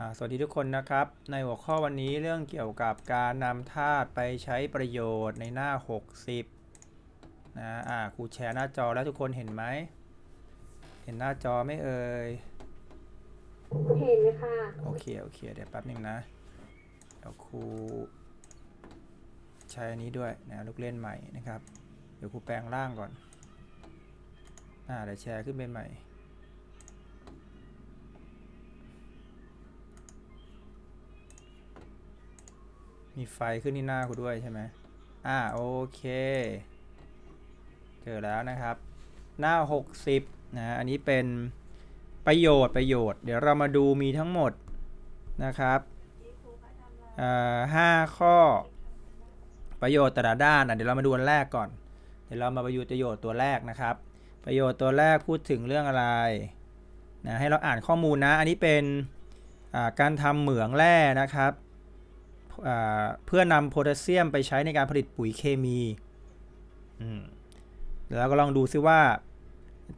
อ่าสวัสดีทุกคนนะครับ ในหัวข้อวันนี้เรื่องเกี่ยวกับการนำธาตุไปใช้ประโยชน์ในหน้า 60นะอ่าครูแชร์หน้าจอแล้วทุกคนเห็นไหม เห็นหน้าจอไหม่เอ่ย เห็นค่ะ โอเค โอเค เดี๋ยวแป๊บหนึงนะ เดี๋ยวครูใช้อันนี้ด้วยนะลูกเล่นใหม่นะครับ เดี๋ยวครูแปลงร่างก่อน อ่าเดี๋ยวแชร์ขึ้นไปใหม่ มีไฟขึ้นที่หน้าครูด้วยใช่ไหมอ่าโอเค เจอแล้วนะครับ หน้า 60นะอันนี้เป็นประโยชน์ประโยชน์ เดี๋ยวเรามาดูมีทั้งหมดนะครับห้าข้อประโยชน์แต่ละด้านอะเดี๋ยวเรามาดูอันแรกก่อน เดี๋ยวเรามาประโยชน์ประโยชน์ตัวแรกนะครับ ประโยชน์ตัวแรกพูดถึงเรื่องอะไรนะให้เราอ่านข้อมูลนะ อันนี้เป็นการทำเหมืองแร่นะครับ เพื่อนำโพแทสเซียมไปใช้ในการผลิตปุ๋ยเคมีอืมแล้วก็ลองดูซิว่า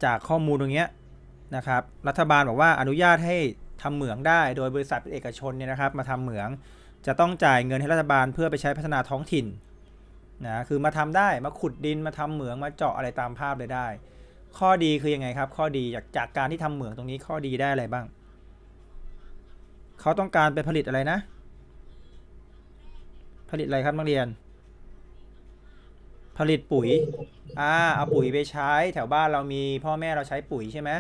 จากข้อมูลตรงเนี้ยนะครับ รัฐบาลบอกว่าอนุญาตให้ทำเหมืองได้ โดยบริษัทเอกชนเนี่ยนะครับ มาทำเหมืองจะต้องจ่ายเงินให้รัฐบาลเพื่อไปใช้พัฒนาท้องถิ่นนะคือมาทำได้มาขุดดินมาทำเหมืองมาเจาะอะไรตามภาพเลยได้ ข้อดีคือยังไงครับ ข้อดีจากจากการที่ทำเหมืองตรงนี้ข้อดีได้อะไรบ้าง เขาต้องการไปผลิตอะไรนะ ผลิตอะไรครับนักเรียน ผลิตปุ๋ยอ่าเอาปุ๋ยไปใช้แถวบ้านเรามีพ่อแม่เราใช้ปุ๋ยใช่ไหม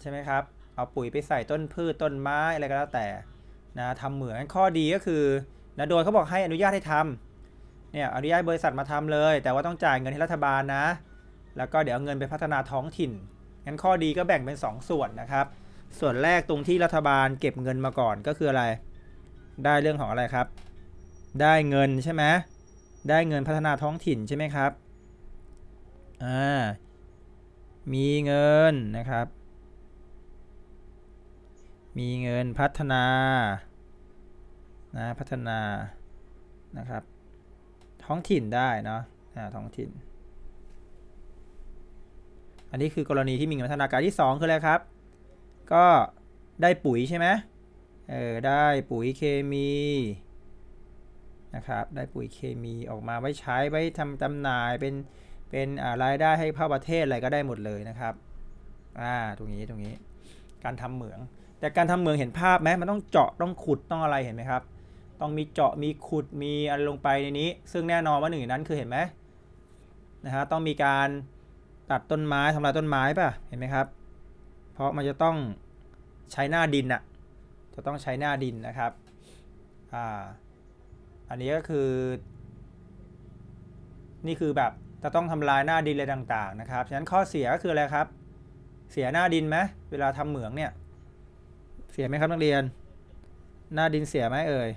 ใช่ไหมครับ เอาปุ๋ยไปใส่ต้นพืชต้นไม้อะไรก็แล้วแต่นะทำเหมือนข้อดีก็คือนะโดยเขาบอกให้อนุญาตให้ทำเนี่ยอนุญาตให้บริษัทมาทำเลย แต่ว่าต้องจ่ายเงินให้รัฐบาลนะ แล้วก็เดี๋ยวเอาเงินไปพัฒนาท้องถิ่นงั้นข้อดีก็แบ่งเป็น 2 ส่วนนะครับ ส่วนแรกตรงที่รัฐบาลเก็บเงินมาก่อนก็คืออะไร ได้เรื่องของอะไรครับ ได้เงินใช่ไหมได้เงินพัฒนาท้องถิ่นใช่ไหมครับอ่ามีเงินนะครับ มีเงินพัฒนานะพัฒนานะครับ ท้องถิ่นได้เนาะอ่าท้องถิ่น อันนี้คือกรณีที่มีเงินพัฒนาการที่ 2 คืออะไรครับ ก็ได้ปุ๋ยใช่ไหมเออได้ปุ๋ยเคมี นะครับได้ปุ๋ยเคมีออกมาไว้ใช้ไว้ทำจำหน่ายเป็นเป็นรายได้ให้ภาคประเทศอะไรก็ได้หมดเลยนะครับอ่าตรงนี้ตรงนี้การทำเหมือง แต่การทำเหมืองเห็นภาพไหมมันต้องเจาะต้องขุดต้องอะไรเห็นไหมครับ ต้องมีเจาะมีขุดมีอะไรลงไปในนี้ ซึ่งแน่นอนว่าหนึ่งนนั้นคือเห็นไหมนะฮะต้องมีการตัดต้นไม้ทำลายต้นไม้ป่ะเห็นไหมครับ เพราะมันจะต้องใช้หน้าดินอะจะต้องใช้หน้าดินนะครับอ่า อันนี้ก็คือ นี่คือแบบจะต้องทำลายหน้าดินอะไรต่างๆนะครับ ฉะนั้นข้อเสียก็คืออะไรครับ เสียหน้าดินไหมเวลาทำเหมืองเนี่ย เสียไหมครับนักเรียน หน้าดินเสียไหมเอ่ย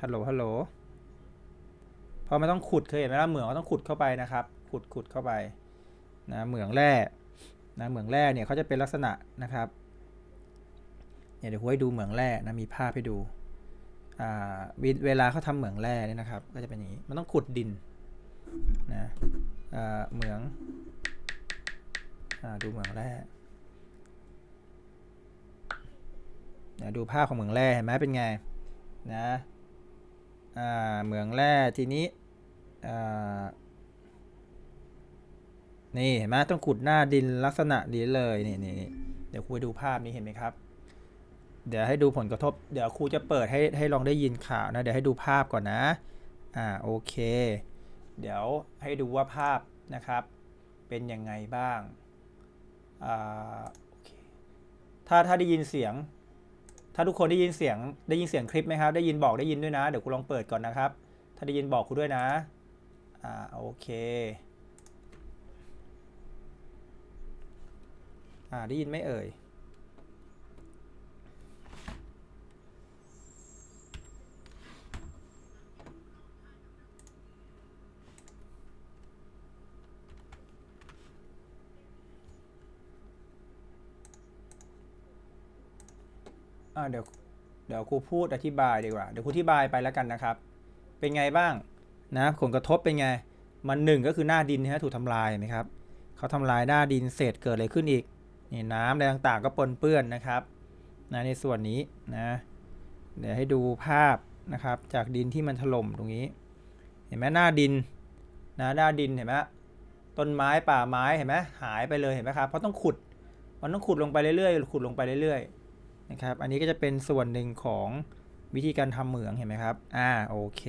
ฮัลโหล ฮัลโหล พอมันต้องขุดเคยเห็นไหมล่ะเหมืองก็ต้องขุดเข้าไปนะครับ ขุดขุดเข้าไปนะเหมืองแร่นะเหมืองแร่เนี่ยเขาจะเป็นลักษณะนะครับเนี่ยเดี๋ยวผมให้ดูเหมืองแร่นะมีภาพให้ดู เวเวลาเขาทำเหมืองแร่เนี่ยนะครับ ก็จะเป็นอย่างนี้ มันต้องขุดดินนะเหมืองอดูเหมืองแร่เนี่ยดูภาพของเหมืองแร่เห็นไหมเป็นไงนะเหมืองแร่ทีนี้นี่เห็นไหมต้องขุดหน้าดินลักษณะนี้เลยนี่นี่เดี๋ยวคุยดูภาพนี้เห็นไหมครับ เดี๋ยวให้ดูผลกระทบ เดี๋ยวครูจะเปิดให้ให้ลองได้ยินข่าวนะ เดี๋ยวให้ดูภาพก่อนนะ อ่าโอเค เดี๋ยวให้ดูว่าภาพนะครับ เป็นยังไงบ้าง อ่าโอเค ถ้าถ้าได้ยินเสียง ถ้าทุกคนได้ยินเสียงได้ยินเสียงคลิปไหมครับ ได้ยินบอกได้ยินด้วยนะ เดี๋ยวครูลองเปิดก่อนนะครับ ถ้าได้ยินบอกครูด้วยนะ อ่าโอเค อ่าได้ยินไหมเอ่ย อ่าเดี๋ยวเดี๋ยวครูพูดอธิบายดีกว่า เดี๋ยวครูอธิบายไปแล้วกันนะครับ เป็นไงบ้างนะผลกระทบเป็นไง มันหนึ่งก็คือหน้าดินนะถูกทำลายนไหมครับเขาทำลายหน้าดินเสร็จเกิดอะไรขึ้นอีกนี่น้ำอะไรต่างๆ ก็ปนเปื้อนนะครับนะในส่วนนี้นะเดี๋ยวให้ดูภาพนะครับ จากดินที่มันถล่มตรงนี้ เห็นไหมหน้าดินนะหน้าดินเห็นไหมต้นไม้ป่าไม้เห็นไหมหายไปเลยเห็นไหมครับเพราะต้องขุดมันต้องขุดลงไปเรื่อยๆขุดลงไปเรื่อย นะครับ อันนี้ก็จะเป็นส่วนหนึ่งของวิธีการทำเหมืองเห็นไหมครับ อ่าโอเค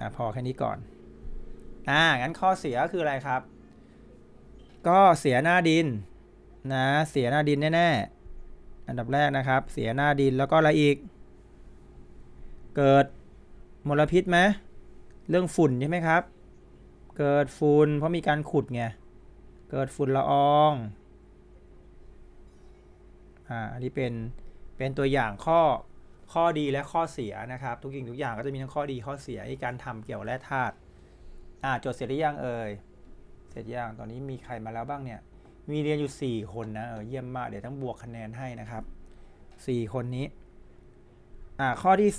อะพอแค่นี้ก่อน อ่างั้นข้อเสียคืออะไรครับ ก็เสียหน้าดินนะเสียหน้าดินแน่ๆ อันดับแรกนะครับ เสียหน้าดินแล้วก็อะไรอีก เกิดมลพิษไหมเรื่องฝุ่นใช่ไหมครับ เกิดฝุ่นเพราะมีการขุดไง เกิดฝุ่นละออง อ่าอันนี้เป็นเป็นตัวอย่างข้อข้อดีและข้อเสียนะครับ ทุกสิ่งทุกอย่างก็จะมีทั้งข้อดีข้อเสียในการทำเกี่ยวแร่ธาตุอ่าจดเสร็จหรือยังเอ่ยเสร็จยังตอนนี้มีใครมาแล้วบ้างเนี่ยมีเรียนอยู่ 4 คนนะเออเยี่ยมมากเดี๋ยวต้องบวกคะแนนให้นะครับ 4 คนนี้อ่าข้อที่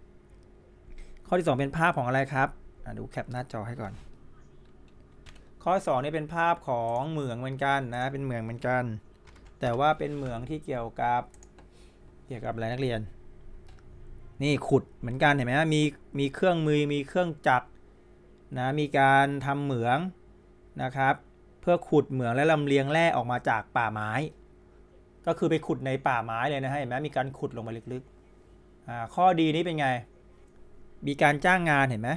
2 ข้อที่ 2 เป็นภาพของอะไรครับอ่าดูแคปหน้าจอให้ก่อน ข้อ2นี่เป็นภาพของเหมืองเหมือนกันนะเป็นเหมืองเหมือนกัน แต่ว่าเป็นเหมืองที่เกี่ยวกับ เกี่ยวกับอะไรนักเรียน นี่ขุดเหมือนกันเห็นไหมมีมีเครื่องมือมีเครื่องจักรนะมีการทำเหมืองนะครับ เพื่อขุดเหมืองและลำเลียงแร่ออกมาจากป่าไม้ ก็คือไปขุดในป่าไม้เลยนะฮะเห็นไหมมีการขุดลงมาลึกๆอ่าข้อดีนี้เป็นไง มีการจ้างงานเห็นไหม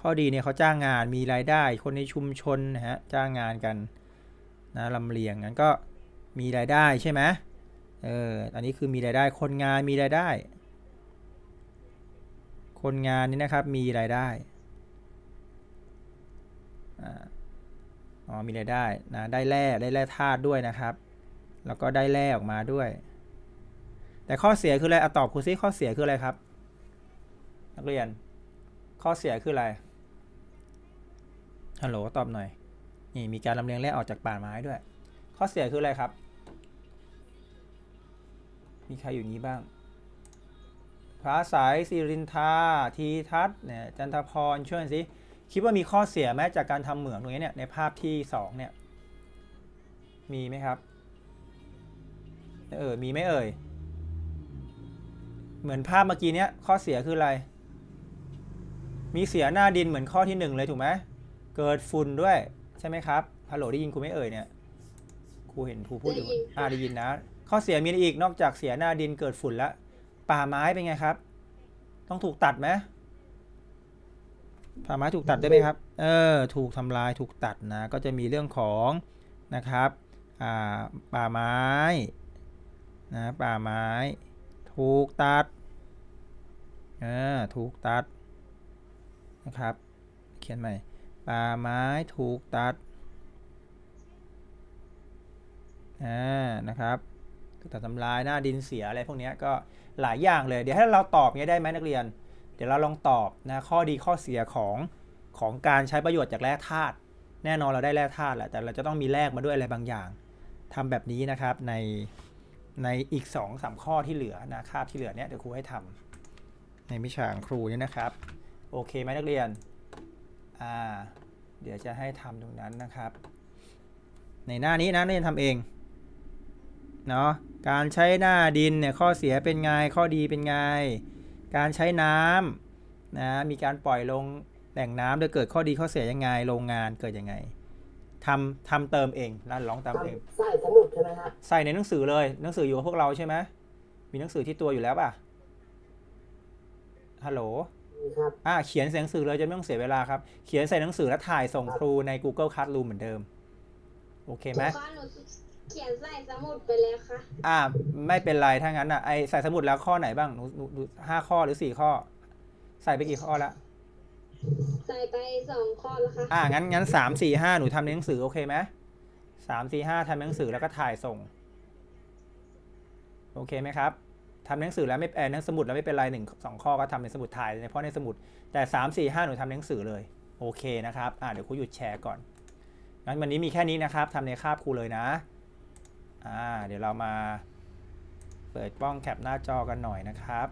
ข้อดีเนี่ยเขาจ้างงานมีรายได้คนในชุมชนนะฮะจ้างงานกันนะลำเลียงงั้นก็ มีรายได้ใช่ไหมเอออันนี้คือมีรายได้คนงานมีรายได้ คนงานนี่นะครับมีรายได้อ่าอ๋อมีรายได้นะได้แร่ได้แร่ธาตุด้วยนะครับ แล้วก็ได้แร่ออกมาด้วย แต่ข้อเสียคืออะไรอตอบครูซิข้อเสียคืออะไรครับ นักเรียน ข้อเสียคืออะไรฮัลโหลตอบหน่อยนี่มีการลำเลียงแร่ออกจากป่าไม้ด้วย ข้อเสียคืออะไรครับ มีใครอยู่นี้บ้างพระสายสิรินทาทีทัศน์เนี่ยจันทพรช่วยหน่อยสิคิดว่ามีข้อเสียไหมจากการทำเหมืองตรงนี้เนี่ยในภาพที่สองเนี่ยมีไหมครับเออมีไหมเอ่ยเหมือนภาพเมื่อกี้เนี้ยข้อเสียคืออะไร มีเสียหน้าดินเหมือนข้อที่หนึ่งเลยถูกไหมเกิดฝุ่นด้วยใช่ไหมครับฮัลโหลได้ยินครูไหม่เอ่ยเนี่ยครูเห็นครูพูดอยู่ได้ยินค่ะอ่าได้ยินนะ ข้อเสียมีอะไรอีกนอกจากเสียหน้าดินเกิดฝุ่นแล้ว ป่าไม้เป็นไงครับ ต้องถูกตัดไหมป่าไม้ถูกตัดได้ไหมครับ เออ ถูกทำลายถูกตัดนะ ก็จะมีเรื่องของนะครับอ่าป่าไม้นะป่าไม้ ถูกตัดเออถูกตัดนะครับ เขียนใหม่ ป่าไม้ถูกตัดอ่านะครับ ถูกตัดทำลายหน้าดินเสียอะไรพวกนี้ก็หลายอย่างเลย เดี๋ยวให้เราตอบเงี้ยได้ไหมนักเรียน เดี๋ยวเราลองตอบนะข้อดีข้อเสียของของการใช้ประโยชน์จากแร่ธาตุแน่นอนเราได้แร่ธาตุแหละแต่เราจะต้องมีแลกมาด้วยอะไรบางอย่างทำแบบนี้นะครับในในอีก2อสามข้อที่เหลือนะคาบที่เหลือเนี้ยเดี๋ยวครูให้ทำในวิชาของครูเนี่ยนะครับ โอเคไหมนักเรียนอ่าเดี๋ยวจะให้ทำตรงนั้นนะครับ ในหน้านี้นะนักเรียนทำเองเนาะ การใช้หน้าดินเนี่ยข้อเสียเป็นไงข้อดีเป็นไง การใช้น้ำนะมีการปล่อยลงแหล่งน้ำโดยเกิดข้อดีข้อเสียยังไงโรงงานเกิดยังไงทำทำเติมเองนั่นร้องตามเองใส่สมุดใช่ไหมครับใส่ในหนังสือเลยหนังสืออยู่กับพวกเราใช่ไหมมีหนังสือที่ตัวอยู่แล้วป่ะฮัลโหลมีครับอ่าเขียนใส่หนังสือเลยจะไม่ต้องเสียเวลาครับ เขียนใส่หนังสือแล้วถ่ายส่งครูใน Google Classroom เหมือนเดิม โอเคไหมครูคะหนู เขียนใส่สมุดไปแล้วค่ะ อ่า ไม่เป็นไรถ้างั้นอะไอใส่สมุดแล้วข้อไหนบ้างหนูหนูหนูห้าข้อหรือสี่ข้อ ใส่ไปกี่ข้อละใส่ไปสองข้อแล้วค่ะ อ่างั้นงั้นสามสี่ห้าหนูทำในหนังสือโอเคไหมสามสี่ห้าทำในหนังสือแล้วก็ถ่ายส่ง โอเคไหมครับทำในหนังสือแล้วไม่เออหนังสมุดแล้วไม่เป็นไรหนึ่งสองข้อก็ทำในสมุดถ่ายเฉพาะในสมุดแต่สามสี่ห้าหนูทำในหนังสือเลยโอเคนะครับอ่าเดี๋ยวครูหยุดแชร์ก่อนงั้นวันนี้มีแค่นี้นะครับทำในคาบครูเลยนะ อ่าเดี๋ยวเรามาเปิดกล้องแคปหน้าจอกันหน่อยนะครับ